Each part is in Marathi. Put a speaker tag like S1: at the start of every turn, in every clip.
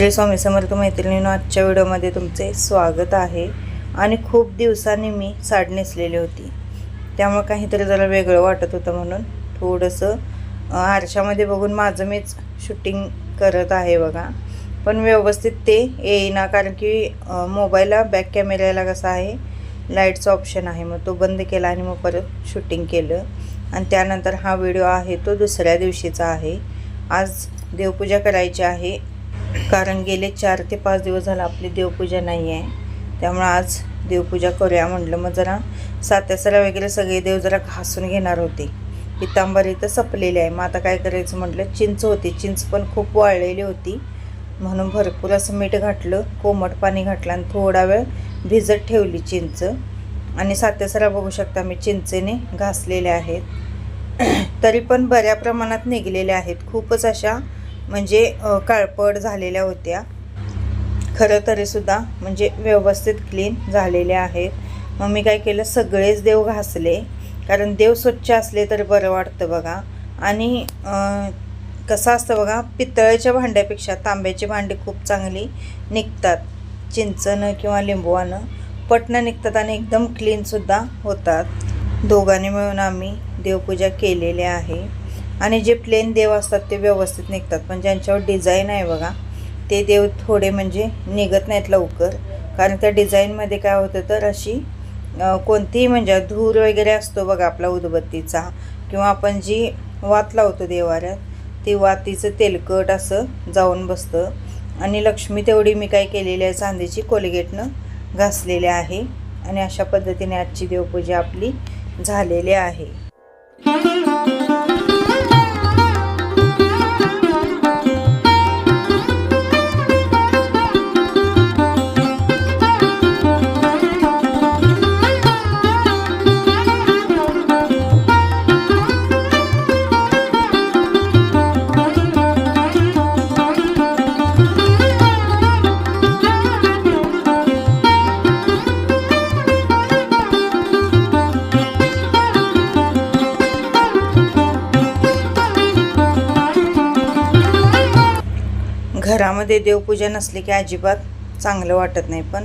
S1: श्री स्वामी समर्थ मैत्रिणीनं आजच्या व्हिडिओमध्ये तुमचे स्वागत आहे. आणि खूप दिवसांनी मी साडी नेसलेली होती. त्यामुळे काहीतरी जरा वेगळं वाटत होतं म्हणून थोडंसं आरशामध्ये बघून माझं मीच शूटिंग करत आहे बघा. पण व्यवस्थित ते येईना कारण की मोबाईलला बॅक कॅमेऱ्याला कसं आहे लाईटचा ऑप्शन आहे. मग तो बंद केला आणि मग परत शूटिंग केलं. आणि त्यानंतर हा व्हिडिओ आहे तो दुसऱ्या दिवशीचा आहे. आज देवपूजा करायची आहे. कारण गेले चार ते पाच दिवस झाला आपली देवपूजा नाही आहे. त्यामुळं आज देवपूजा करूया म्हटलं. मग जरा सात्यासरा वगैरे सगळे देव जरा घासून घेणार होते. पितांबरी तर सपलेली आहे. मग आता काय करायचं म्हटलं? चिंच होती. चिंच पण खूप वाळलेली होती. म्हणून भरपूर असं मीठ घातलं. कोमट पाणी घातलं आणि थोडा वेळ भिजत ठेवली चिंच. आणि सात्यासरा बघू शकता मी चिंचेने घासलेले आहेत. तरी पण बऱ्या प्रमाणात निघलेल्या आहेत. खूपच अशा म्हणजे काळपड काळपट झालेल्या होत्या. खरं तरीसुद्धा म्हणजे व्यवस्थित क्लीन झालेल्या आहेत. मग मी काय केलं सगळेच देव घासले. कारण देव स्वच्छ असले तर बरं वाटतं बघा. आणि कसं असतं बघा पितळेच्या भांड्यापेक्षा तांब्याची भांडी खूप चांगली निघतात. चिंचनं किंवा लिंबवानं. पटणं निघतात आणि एकदम क्लीनसुद्धा होतात. दोघांनी मिळून आम्ही देवपूजा केलेली आहे. आणि जे प्लेन देव असतात ते व्यवस्थित निघतात. पण ज्यांच्यावर डिझाईन आहे बघा ते देव थोडे म्हणजे निघत नाहीत लवकर. कारण त्या डिझाईनमध्ये काय होतं तर अशी कोणतीही म्हणजे धूर वगैरे असतो बघा आपला उदबत्तीचा किंवा आपण जी वात लावतो देवाऱ्यात ती वातीचं तेलकट असं जाऊन बसतं. आणि लक्ष्मी तेवढी मी काय केलेली आहे चांदीची कोलगेटनं घासलेली आहे. आणि अशा पद्धतीने आजची देवपूजा आपली झालेली आहे. घरामध्ये देवपूजा नसली की अजिबात चांगलं वाटत नाही पण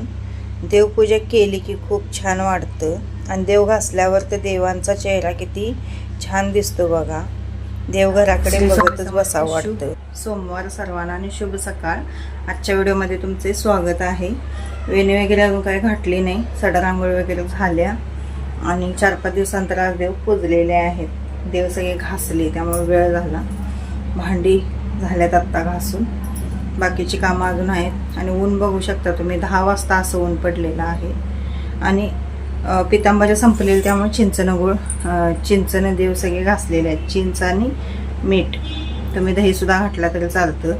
S1: देवपूजा केली की खूप छान वाटतं. आणि देव घासल्यावर तर देवांचा चेहरा किती छान दिसतो बघा. देवघराकडे बघतच बसावं वाटतं. सोमवार सर्वांना आणि शुभ सकाळ. आजच्या व्हिडिओमध्ये तुमचे स्वागत आहे. वेणी वगैरे अजून काही घातली नाही. सडारांगोळ वगैरे झाल्या. आणि चार पाच दिवसांतर आज देव पुजलेले आहेत. देव सगळे घासले त्यामुळे वेळ झाला. भांडी झाल्यात आत्ता घासून. बाकीची कामं अजून आहेत. आणि ऊन बघू शकता तुम्ही दहा वाजता असं ऊन पडलेलं आहे. आणि अ, पितांबऱ्या संपलेली त्यामुळे चिंचणं गुळ चिंचणं देव सगळे घासलेले आहेत. चिंच आणि मीठ. तुम्ही दहीसुद्धा घातला तरी चालतं.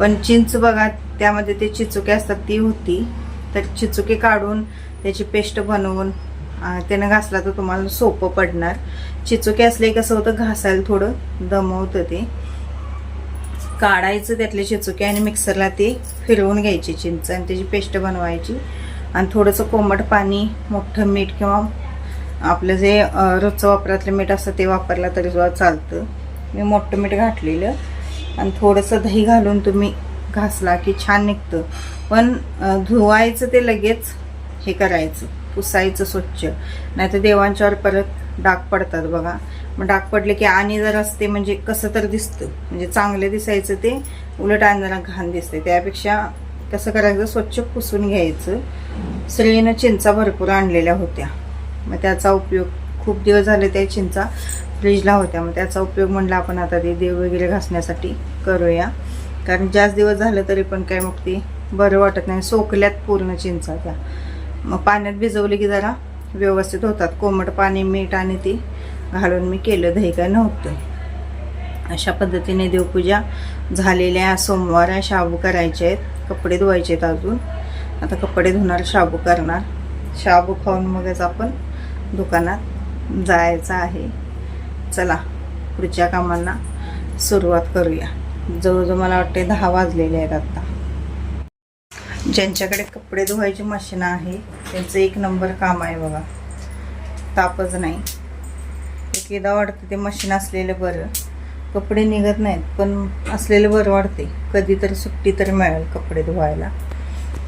S1: पण चिंच बघा त्यामध्ये ते चिचुके असतात ती होती. तर चिचुके काढून त्याची पेस्ट बनवून त्यानं घासला तर तुम्हाला सोपं पडणार. चिचुके असले कसं होतं घासायला थोडं दमवतं ते. काढायचं त्यातले चिचुके आणि मिक्सरला ते फिरवून घ्यायची चिंच आणि त्याची पेस्ट बनवायची. आणि थोडंसं कोमट पाणी मोठं मीठ किंवा आपलं जे रोजचं वापरातलं मीठ असतं ते वापरलं तरी सुद्धा चालतं. मी मोठं मीठ घातलेलं आणि थोडंसं दही घालून तुम्ही घासला की छान निघतं. पण धुवायचं ते लगेच हे करायचं पुसायचं स्वच्छ. नाहीतर देवांच्यावर परत डाग पडतात बघा. मग डाग पडले की आणि जर असते म्हणजे कसं तर दिसतं. म्हणजे चांगलं दिसायचं ते उलट आणि घाण दिसते. त्यापेक्षा कसं करायचं स्वच्छ पुसून घ्यायचं. स्त्रीनं चिंचा भरपूर आणलेल्या होत्या. मग त्याचा उपयोग खूप दिवस झाले त्या चिंचा फ्रीजला होत्या. मग त्याचा उपयोग म्हणला आपण आता ते देव वगैरे घासण्यासाठी करूया. कारण जास्त दिवस झालं तरी पण काय मग ते बरं वाटत नाही. सोकल्यात पूर्ण चिंचा त्या. मग पाण्यात भिजवले की जरा व्यवस्थित होतात. कोमट पाणी मीठ आणि ती घालून मी केलं. दही काय नव्हतं. अशा पद्धतीने देवपूजा झालेल्या आहे. सोमवार आहे शाबू करायचे आहेत. कपडे धुवायचे आहेत अजून. आता कपडे धुणार शाबू करणार. शाबू खाऊन मगच आपण दुकानात जायचं आहे. चला पुढच्या कामांना सुरुवात करूया. जवळजवळ मला वाटते दहा वाजलेले आहेत आत्ता ज्यांच्याकडे कपडे धुवायची मशीन आहे त्यांचं एक नंबर काम आहे बघा. तापच नाही. एकदा वाटतं ते मशीन असलेलं बरं. कपडे निघत नाहीत पण असलेलं बरं वाटते कधी तर सुट्टी तर मिळेल कपडे धुवायला.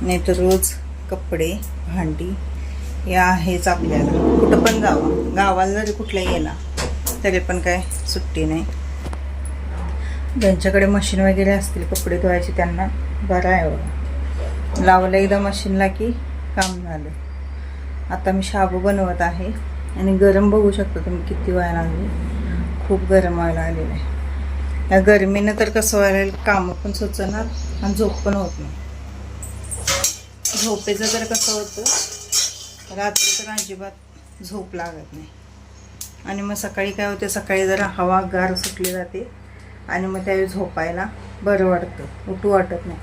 S1: नाही तर रोज कपडे भांडी हे आहेच आपल्याला. कुठं पण जावं गावाला जरी कुठलाही गेला तरी पण काय सुट्टी नाही. ज्यांच्याकडे मशीन वगैरे असतील कपडे धुवायचे त्यांना बरं आहे बघा. लावलं एकदा मशीनला की काम झालं. आता मी शाबू बनवत आहे आणि गरम बघू शकता तुम्ही किती व्हायला लागले. खूप गरम व्हायला आलेलं आहे. या गरमीनं तर कसं व्हायला कामं पण सुचणार आणि झोप पण होत नाही. झोपेचं तर कसं होतं रात्री तर अजिबात झोप लागत नाही. आणि मग सकाळी काय होते सकाळी जरा हवा गार सुटली जाते आणि मग त्यावेळी झोपायला बरं वाटतं उठू वाटत नाही.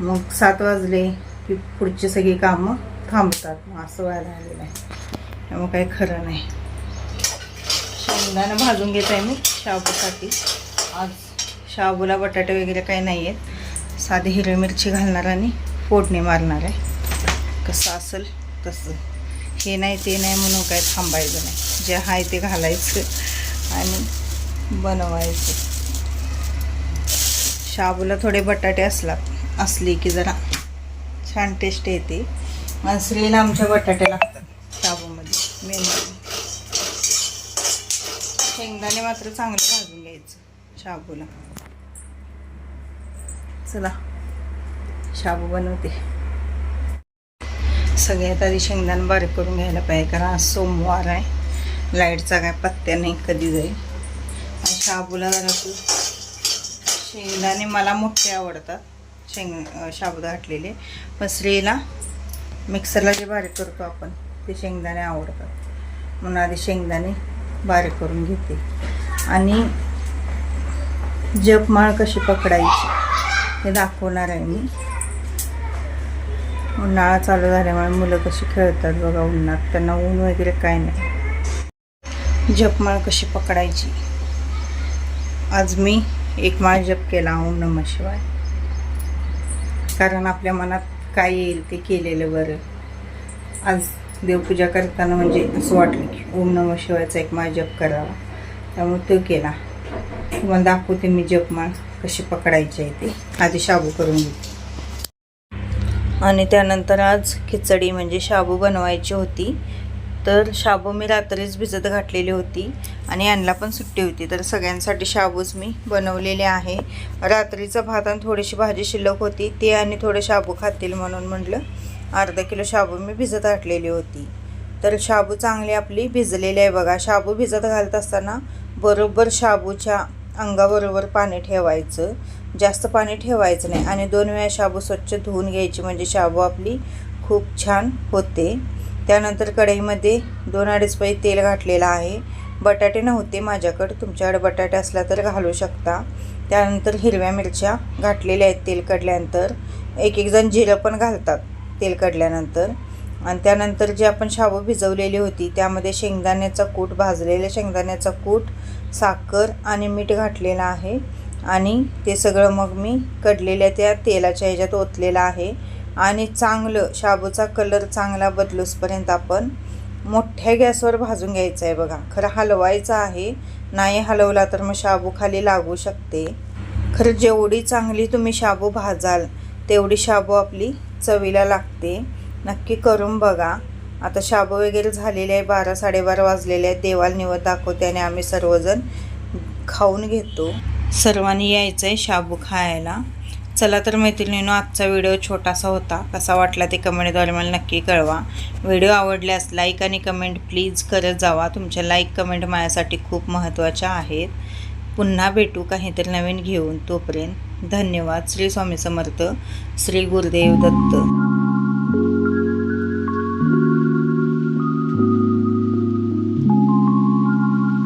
S1: मग सात वाजले की पुढची सगळी कामं थांबतात. मग असं व्हायला आलेलं आहे. त्यामुळे काही खरं नाही. शेंगदाणं भाजून घेत आहे मी शाबूसाठी. आज शाबूला बटाटे वगैरे काही नाही आहेत. साधी हिरवी मिरची घालणार आणि फोडणी मारणार आहे. कसं असेल तसं. हे नाही ते नाही म्हणून काय थांबायचं नाही. जे आहे ते घालायचं आणि बनवायचं. शाबूला थोडे बटाटे असलात. असली की जरा छान टेस्ट येते. मग श्रीला आमच्या बटाटे लागतात शाबूमध्ये मेन म्हणजे. शेंगदाणे मात्र चांगले भाजून घ्यायचं शाबूला. चला शाबू बनवते. सगळ्यात आधी शेंगदाणे बारीक करून घ्यायला पाहिजे कारण आज सोमवार आहे. लाईटचा काय पत्त्या नाही कधी जाईल. आणि शाबूला जरा तू शेंगदाणे मला मोठे आवडतात. शेंग शाबूत घातलेले. मसरीला मिक्सरला जे बारीक करतो आपण ते शेंगदाणे आवडतात. म्हणून आधी शेंगदाणे बारीक करून घेते. आणि जपमाळ कशी पकडायची हे दाखवणार आहे मी. उन्हाळा चालू झाल्यामुळे मुलं कशी खेळतात बघा उन्हात त्यांना ऊन वगैरे काय नाही. जपमाळ कशी पकडायची. आज मी एक माळ जप केला ओम नमः शिवाय. कारण आपल्या मनात काय येईल ते केलेलं बरं. आज देवपूजा करताना म्हणजे असं वाटलं की ओम नम शिवायचा एक माळ जप करावा. त्यामुळे तो केला. तुम्हाला दाखवते मी जपमाळ कशी पकडायची आहे ते. आधी शाबू करून घेते. आणि त्यानंतर आज खिचडी म्हणजे शाबू बनवायची होती. तर शाबू मी रात्रीच भिजत घातलेली होती आणि यांना पण सुट्टी होती. तर सगळ्यांसाठी शाबूच मी बनवलेले आहे. रात्रीचा भात आणि थोडीशी भाजी शिल्लक होती. ते आणि थोडे शाबू खातील म्हणून म्हटलं अर्धा किलो शाबू मी भिजत घातलेली होती. तर शाबू चांगली आपली भिजलेली आहे बघा. शाबू भिजत घालत असताना बरोबर शाबूच्या अंगाबरोबर पाणी ठेवायचं. जास्त पाणी ठेवायचं नाही आणि दोन वेळा शाबू स्वच्छ धुवून घ्यायची म्हणजे शाबू आपली खूप छान होते. त्यानंतर कढईमध्ये दोन अडीच पै तेल घातलेलं आहे. बटाटे नव्हते माझ्याकडे. तुमच्याकडे बटाटे असला तर घालू शकता. त्यानंतर हिरव्या मिरच्या घातलेल्या आहेत तेल कढल्यानंतर एक एक जण जिरं पण घालतात तेल कढल्यानंतर आणि त्यानंतर जी आपण शाबू भिजवलेली होती त्यामध्ये शेंगदाण्याचा कूट भाजलेल्या शेंगदाण्याचा कूट साखर आणि मीठ घातलेलं आहे. आणि ते सगळं मग मी कडलेल्या त्या तेलाच्या ह्याच्यात ओतलेलं आहे. आणि चांगलं शाबूचा कलर चांगला बदलूसपर्यंत आपण मोठ्या गॅसवर भाजून घ्यायचं आहे बघा. खरं हलवायचं आहे नाही हलवला तर मग शाबू खाली लागू शकते. खरं जेवढी चांगली तुम्ही शाबू भाजाल तेवढी शाबू आपली चवीला लागते. नक्की करून बघा. आता शाबू वगैरे झालेले आहे बारा साडेबारा वाजलेले आहेत देवाला निवड दाखवते आणि आम्ही सर्वजण खाऊन घेतो. सर्वांनी यायचं आहे शाबू खायला. चला तर मैत्रिणीनो आजचा व्हिडिओ छोटासा होता. कसा वाटला ते कमेंटद्वारे मला नक्की कळवा. व्हिडिओ आवडल्यास लाईक आणि कमेंट प्लीज करत जावा. तुमच्या लाईक कमेंट माझ्यासाठी खूप महत्त्वाच्या आहेत. पुन्हा भेटू काहीतरी नवीन घेऊन. तोपर्यंत धन्यवाद. श्री स्वामी समर्थ. श्री गुरुदेव दत्त.